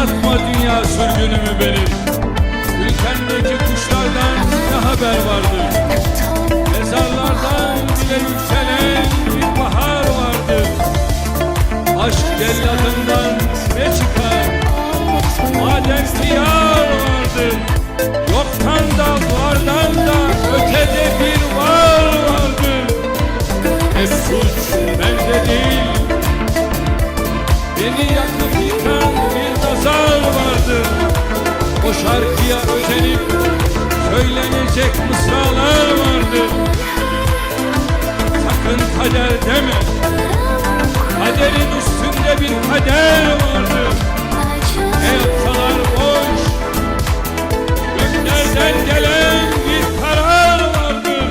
Uzatma dünya sürgünümü benim Ülkendeki kuşlardan ne haber vardır? Mezarlardan bile yükselen bir bahar vardır. Aşk deryatından ne çıkar? Madem ki şarkıya özenip söylenecek mısralar vardır. Sakın kader deme. Kaderin üstünde bir kader vardır. Ne yapsalar boş. Göklerden gelen bir karar vardır.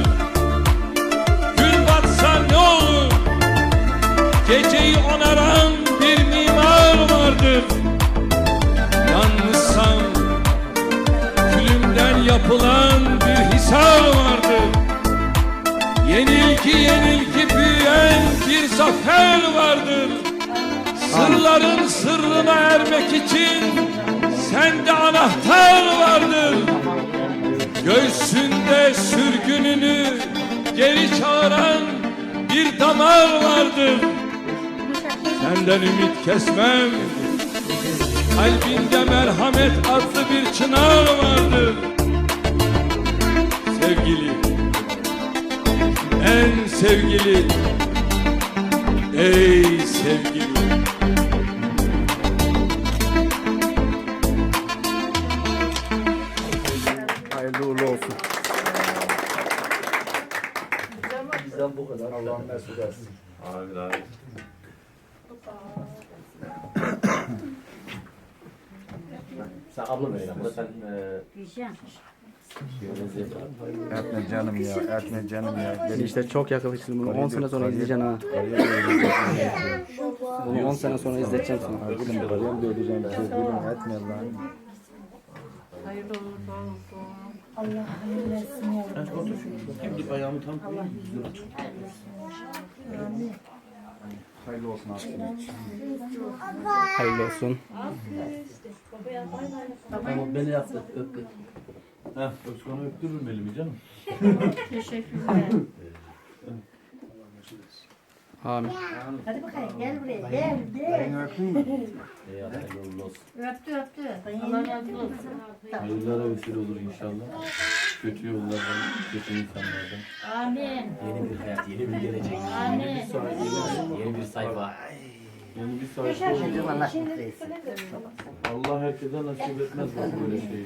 Gün batsa ne olur? Geceyi onaran bir mimar Yenilgi yenilgi büyüyen bir zafer vardır. Sırların sırrına ermek için sende anahtar vardır. Göğsünde sürgününü geri çağıran bir damar vardır. Senden ümit kesmem. Kalbinde merhamet adlı bir çınar sevgili Ey sevgili Hayırlı uğurlu olsun. Bizden bu kadar. Allah'ın mesut etsin. Amin amin. Sen abla. Abla sen eee Etme canım ya, etme canım ya. Beni İşte çok yaklaştım bunu 10 Kariyer- sene sonra izleyeceksin ha. Bunu 10 sene sonra izleteceğim sana. Gülüm kariyer de ödeyeceğim. Gülüm etme lan. ayağımı tam koyayım. Hayırlı olsun abi. Hayırlı olsun. Tamam beni yaptı. Öptü. Heh, Özkan'ı öptürürüm elimi canım. Amin. Hadi bakayım gel buraya gel gel. Ey Allah hayırlı olsun. Öptü öptü. Allah razı olsun. Hayırlara vesile olur inşallah. Kötü yollardan, kötü insanlardan. Amin. Yeni bir hayat, yeni bir gelecek. Amin. Yeni bir sayfa. Yani bir sayfa olur. Allah herkese nasip etmez bak böyle şeyi.